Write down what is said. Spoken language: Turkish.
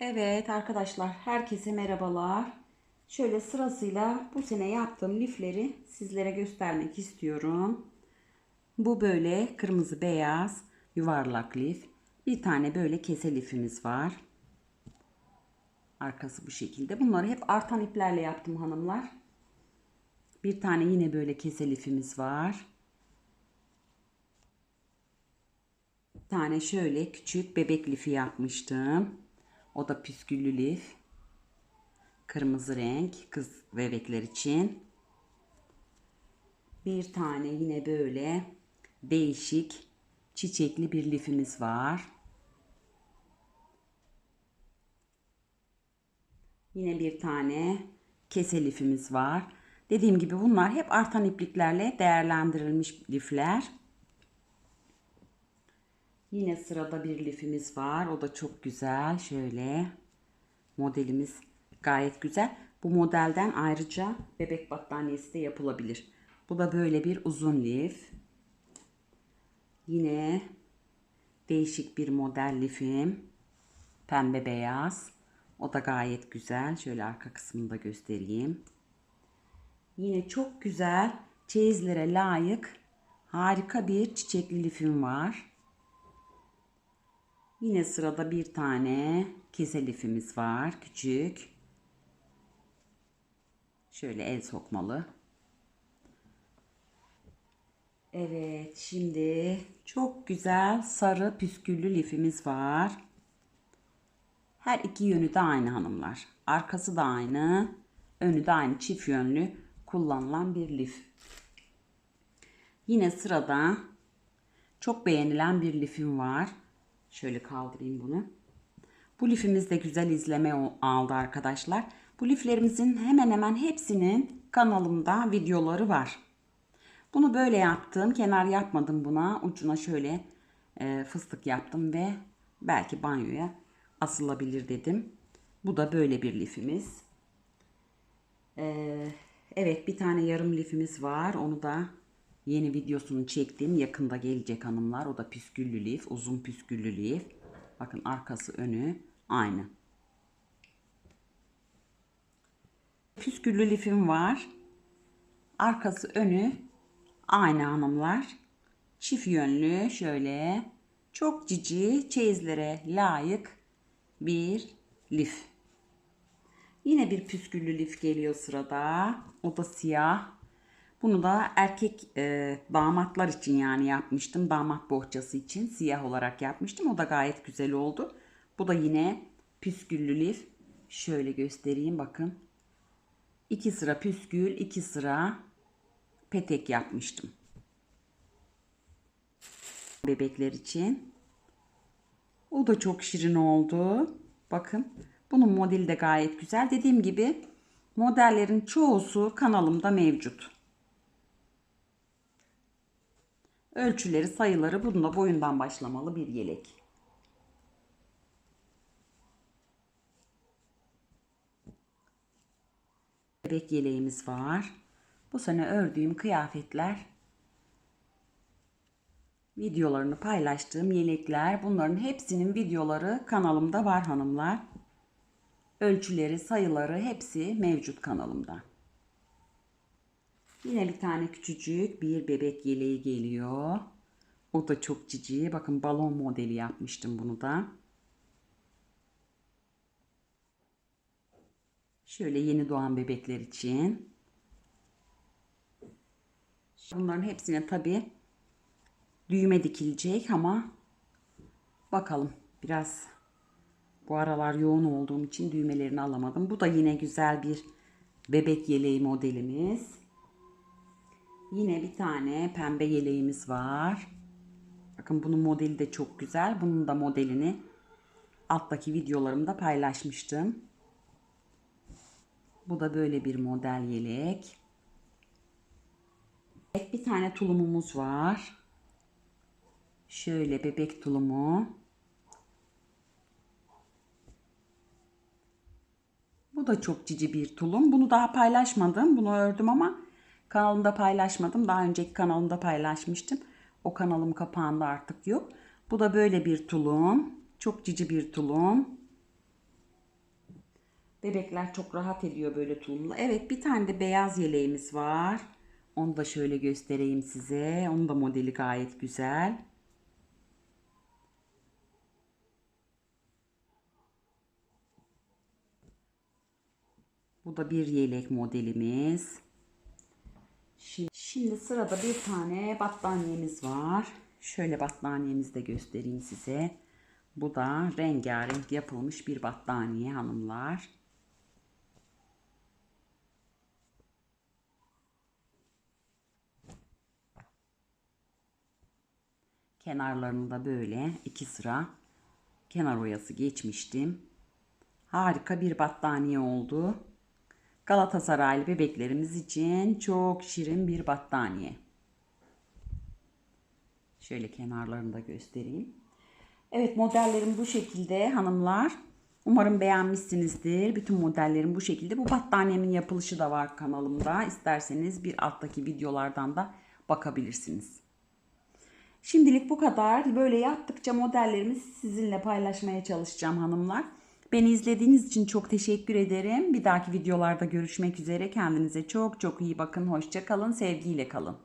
Evet arkadaşlar herkese merhabalar. Şöyle sırasıyla bu sene yaptığım lifleri sizlere göstermek istiyorum. Bu böyle kırmızı beyaz yuvarlak lif. Bir tane böyle kese lifimiz var. Arkası bu şekilde. Bunları hep artan iplerle yaptım hanımlar. Bir tane yine böyle kese lifimiz var. Bir tane şöyle küçük bebek lifi yapmıştım. O da püsküllü lif. Kırmızı renk kız bebekler için. Bir tane yine böyle değişik çiçekli bir lifimiz var. Yine bir tane kese lifimiz var. Dediğim gibi bunlar hep artan ipliklerle değerlendirilmiş lifler. Yine sırada bir lifimiz var. O da çok güzel. Şöyle modelimiz gayet güzel. Bu modelden ayrıca bebek battaniyesi de yapılabilir. Bu da böyle bir uzun lif. Yine değişik bir model lifim. Pembe beyaz. O da gayet güzel. Şöyle arka kısmını da göstereyim. Yine çok güzel çeyizlere layık harika bir çiçekli lifim var. Yine sırada bir tane kese lifimiz var. Küçük. Şöyle el sokmalı. Evet şimdi çok güzel sarı püsküllü lifimiz var. Her iki yönü de aynı hanımlar. Arkası da aynı. Önü de aynı çift yönlü kullanılan bir lif. Yine sırada çok beğenilen bir lifim var. Şöyle kaldırayım bunu. Bu lifimiz de güzel izleme aldı arkadaşlar. Bu liflerimizin hemen hemen hepsinin kanalımda videoları var. Bunu böyle yaptım. Kenar yapmadım buna. Ucuna şöyle e, fıstık yaptım ve belki banyoya asılabilir dedim. Bu da böyle bir lifimiz. Ee, evet bir tane yarım lifimiz var. Onu da yeni videosunu çektim. Yakında gelecek hanımlar. O da püsküllü lif. Uzun püsküllü lif. Bakın arkası önü aynı. Püsküllü lifim var. Arkası önü aynı hanımlar. Çift yönlü şöyle çok cici çeyizlere layık bir lif. Yine bir püsküllü lif geliyor sırada. O da siyah. Bunu da erkek e, damatlar için yani yapmıştım. Damat bohçası için siyah olarak yapmıştım. O da gayet güzel oldu. Bu da yine püsküllü lif. Şöyle göstereyim bakın. İki sıra püskül, iki sıra petek yapmıştım. Bebekler için. O da çok şirin oldu. Bakın. Bunun modeli de gayet güzel. Dediğim gibi modellerin çoğusu kanalımda mevcut. Ölçüleri, sayıları bunda boyundan başlamalı bir yelek. Bebek yeleğimiz var. Bu sene ördüğüm kıyafetler videolarını paylaştığım yelekler bunların hepsinin videoları kanalımda var hanımlar. Ölçüleri, sayıları hepsi mevcut kanalımda. Yine bir tane küçücük bir bebek yeleği geliyor. O da çok cici. Bakın balon modeli yapmıştım bunu da. Şöyle yeni doğan bebekler için. Bunların hepsine tabi düğme dikilecek ama bakalım biraz bu aralar yoğun olduğum için düğmelerini alamadım. Bu da yine güzel bir bebek yeleği modelimiz. Yine bir tane pembe yeleğimiz var. Bakın bunun modeli de çok güzel. Bunun da modelini alttaki videolarımda paylaşmıştım. Bu da böyle bir model yelek. Bir tane tulumumuz var. Şöyle bebek tulumu. Bu da çok cici bir tulum. Bunu daha paylaşmadım. Bunu ördüm ama kanalımda paylaşmadım. Daha önceki kanalımda paylaşmıştım. O kanalım kapağında artık yok. Bu da böyle bir tulum. Çok cici bir tulum. Bebekler çok rahat ediyor böyle tulumla. Evet bir tane de beyaz yeleğimiz var. Onu da şöyle göstereyim size. Onun da modeli gayet güzel. Bu da bir yelek modelimiz. Şimdi, şimdi sırada bir tane battaniyemiz var. Şöyle battaniyemizi de göstereyim size. Bu da rengarenk yapılmış bir battaniye hanımlar. Kenarlarında böyle iki sıra kenar oyası geçmiştim. Harika bir battaniye oldu. Galatasaraylı bebeklerimiz için çok şirin bir battaniye. Şöyle kenarlarını da göstereyim. Evet modellerim bu şekilde hanımlar. Umarım beğenmişsinizdir. Bütün modellerim bu şekilde. Bu battaniyemin yapılışı da var kanalımda. İsterseniz bir alttaki videolardan da bakabilirsiniz. Şimdilik bu kadar. Böyle yaptıkça modellerimi sizinle paylaşmaya çalışacağım hanımlar. Beni izlediğiniz için çok teşekkür ederim. Bir dahaki videolarda görüşmek üzere. Kendinize çok çok iyi bakın. Hoşça kalın. Sevgiyle kalın.